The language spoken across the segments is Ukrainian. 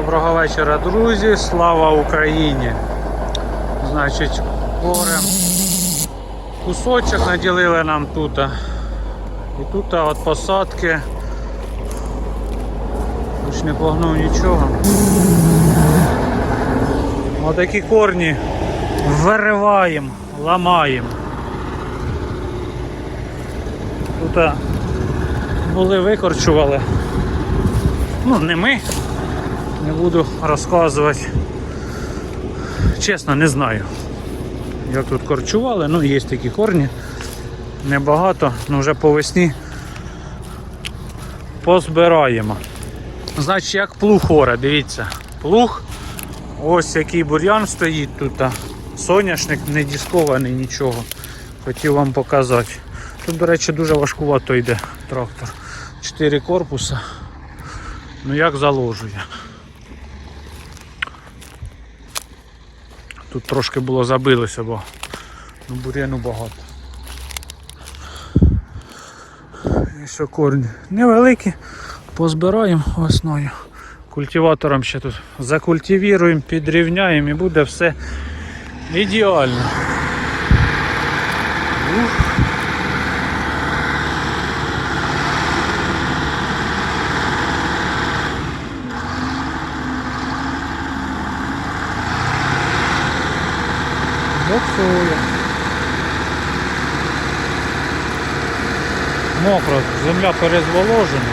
Доброго вечора, друзі! Слава Україні! Значить, горем кусочок наділили нам тут. І тут от посадки. Хоч не погнув нічого. Отакі корні вириваємо, ламаємо. Тут були викорчували. Ну, не ми. Не буду розказувати. Чесно, не знаю. Як тут корчували, ну є такі корні. Небагато, але вже по весні позбираємо. Значить, як плуг оре, дивіться, плуг, ось який бур'ян стоїть тут. Соняшник не дискований нічого. Хотів вам показати. Тут, до речі, дуже важкувато йде трактор. Чотири корпуса. Ну як заложує. Тут трошки було забилося, бо ну, бур'яну багато. І що корні невеликі, позбираємо весною. Культиватором ще тут закультивіруємо, підрівняємо і буде все ідеально. Ух. Боксує. Мокро, земля перезволожена.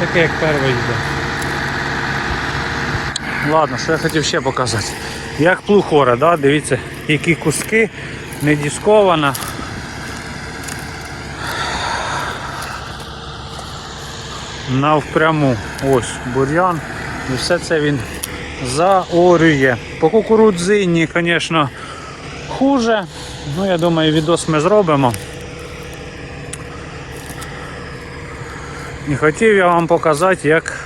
Таке як перший йде. Ладно, що я хотів ще показати. Як плухора, да? дивіться, які куски, не дискована. Навпряму. Ось бур'ян. І все це він заорює. По кукурудзині, звісно, хуже. Ну, я думаю, відос ми зробимо. І хотів я вам показати, як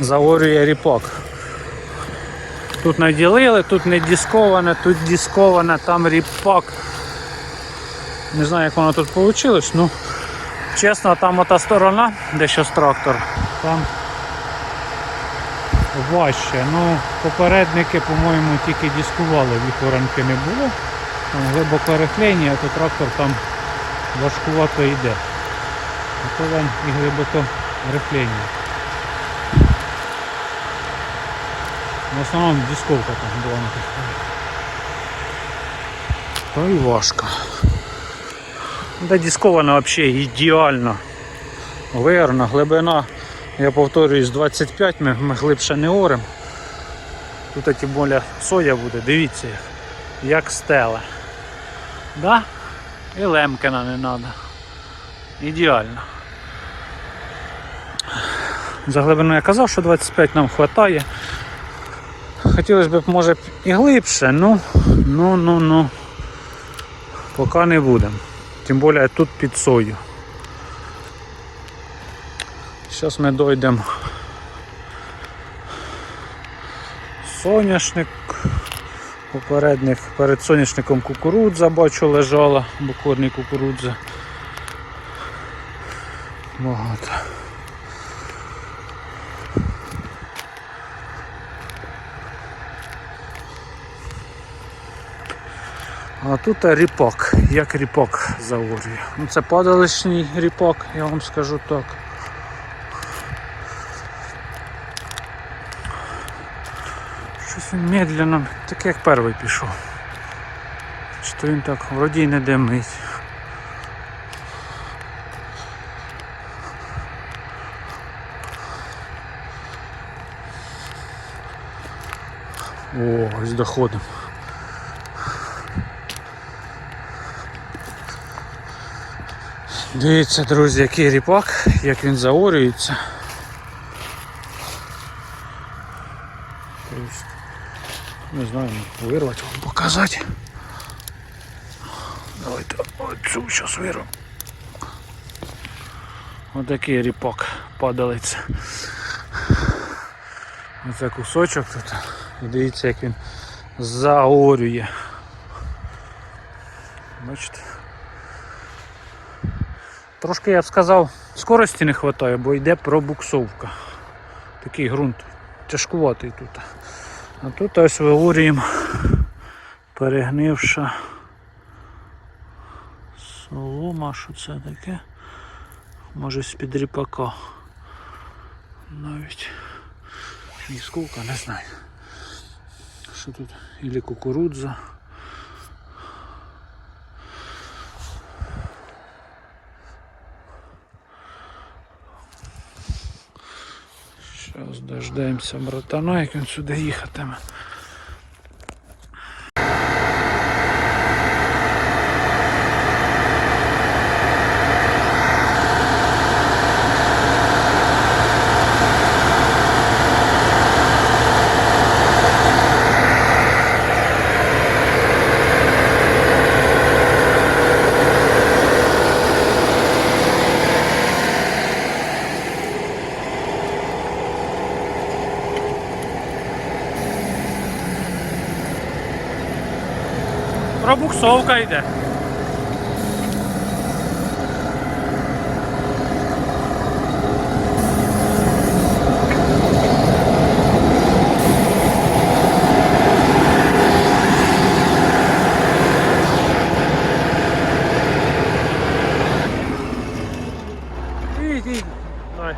заорює ріпак. Тут наділили, тут не дисковане, тут дисковане, там ріпак. Не знаю, як воно тут вийшло, ну чесно, там ота сторона, де щось трактор, там важче. Ну, попередники, по-моєму, тільки дискували, віхоранки не було. Там глибоке рихлення, а то трактор там важкувато йде. А то вам і глибоко рихлення. В основному дисковка там була на То і важко. Да дискована взагалі ідеально. Вирна, глибина, я повторюю, з 25 ми, ми глибше не оремо. Тут тим більше соя буде, дивіться як, як стела. Да? І лемкина не треба. Ідеально. За глибину я казав, що 25 нам вистачає. Хотілося б, може, і глибше, ну, ну, ну, ну, поки не будемо. Тим більше тут під сою. Зараз ми дійдемо. Соняшник. Попередник перед соняшником кукурудза бачу лежала, бо корні кукурудза. Багато. А тут ріпак, як ріпак заорює. Ну це падаличний ріпак, я вам скажу так. Щось медленно, так як перший пішов. Чи то він так вроді не димить. О, ось доходимо. Дивіться, друзі, який ріпак, як він заорюється. Не знаю, вирвати вам показати. Давайте оцю зараз вирву. Отакий ріпак падалиться. Оце кусочок тут. І дивіться, як він заорює. Бачите? Трошки я б сказав, скорості не вистачає, бо йде пробуксовка. Такий ґрунт тяжкуватий тут. А тут ось виворюємо перегнивша солома, що це таке? Може з-під ріпака. Навіть іскулка, не знаю. Що тут? Ілі кукурудза. Зараз дождемося братана, як він сюди їхатиме. Пробуксовка йде. Ідь, ідь. Давай.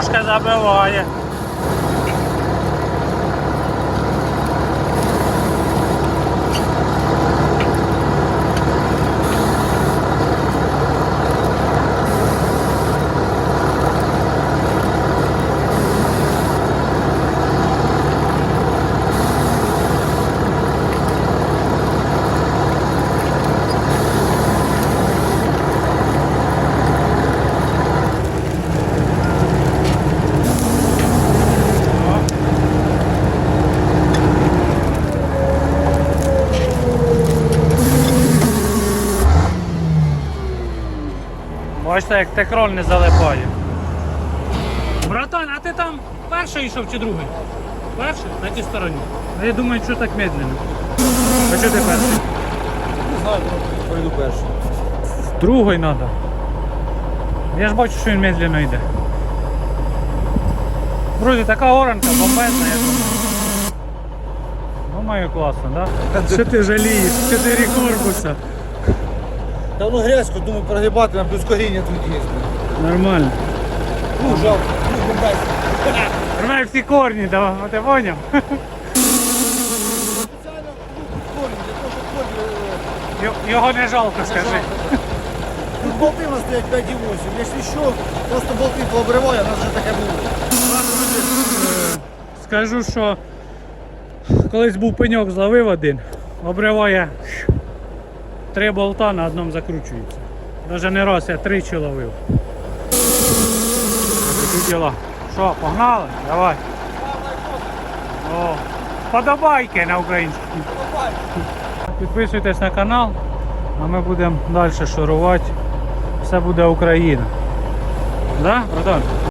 Трошки забиває. Бачите, як текроль не залипає. Братан, а ти там перший йшов чи другий? Перший? На тій стороні. А я думаю, що так медленно. А що ти перший? Не знаю, пойду перший. Другий треба. Я ж бачу, що він медленно йде. Друзі, така оранка бомбезна, я думаю. Думаю, класно, так? Да? Що ти жалієш? Чотири корпуса. Та воно грязько, думаю, прогибати на плюс коріння тут є. Нормально. Ну, жалко, ну, всі корні, давай, ти поняв? Спеціально ну, корінь, для того, щоб. Й- Його не жалко, скажи. Тут болти у нас стоять 5,8. Якщо що, просто болти пообриває, у нас вже таке було. Скажу, що колись був пеньок, зловив один, обриває три болта на одному закручується. Навіть не раз я тричі ловив. Що, погнали? Давай. О, подобайки на українській. Підписуйтесь на канал, а ми будемо далі шурувати. Все буде Україна. Да, братан?